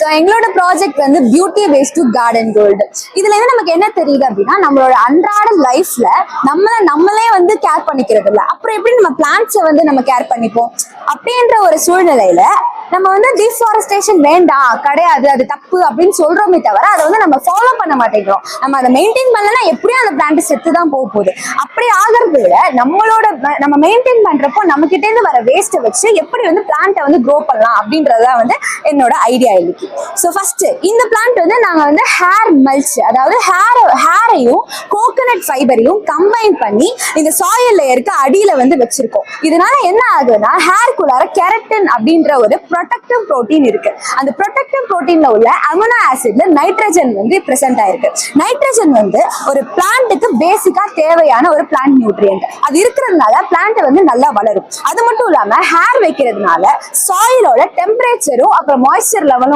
So எங்களோட project வந்து beauty waste to garden gold இதுல இருந்து நமக்கு என்ன தெரியுது அப்படின்னா நம்மளோட அன்றாட லைஃப்ல நம்மள நம்மளே வந்து கேர் பண்ணிக்கிறது இல்லை அப்புறம் எப்படி நம்ம பிளான்ட்ஸை வந்து நம்ம கேர் பண்ணிப்போம்? அப்படின்ற ஒரு சூழ்நிலையில நம்ம வந்து டிஃபாரஸ்டேஷன் வேண்டாம் கிடையாது அது தப்பு அப்படின்னு சொல்றோமே தவிர அதை வந்து நம்ம ஃபாலோ பண்ண மாட்டேங்கிறோம். நம்ம அதை மெயின்டைன் பண்ணலன்னா எப்படியும் அந்த பிளான்ட் செத்து தான் போக போகுது. அப்படி ஆகிறத விட நம்மளோட நம்ம மெயின்டைன் பண்றப்போ நம்ம கிட்ட இருந்து வர வேஸ்ட்டை வச்சு எப்படி வந்து பிளான்ட்டை வந்து க்ரோ பண்ணலாம் அப்படின்றதுதான் வந்து என்னோட ஐடியா இன்னைக்கு. ஸோ ஃபர்ஸ்ட் இந்த பிளான்ட் வந்து நாங்கள் வந்து ஹேர் மல்ச் அதாவது ஹேர் ஹேரையும் கோகனட் ஃபைபரையும் கம்பைன் பண்ணி இந்த சாயில் லேயருக்கு அடியில வந்து வச்சிருக்கோம். இதனால என்ன ஆகுதுன்னா ஹேர்க்குள்ளார கெரட்டின் அப்படின்ற ஒரு ப்ரொடக்டிவ் ப்ரோட்டீன் இருக்கு. அந்த ப்ரொடக்டிவ் ப்ரோட்டீன்ல உள்ள அமினோ ஆசிட்ல நைட்ரஜன் வந்து பிரசன்ட் ஆயிருக்கு. நைட்ரஜன் வந்து ஒரு பிளான்ட்டுக்கு பேசிக்கா தேவையான ஒரு பிளான்ட் நியூட்ரியன்ட் அது இருக்கிறதுனால பிளான்ட் வந்து நல்லா வளரும். அது மட்டும் இல்லாம ஹேர் வைக்கிறதுனால சாயிலோட டெம்பரேச்சரும் அப்புறம் மாய்ஸ்சர் லெவலும்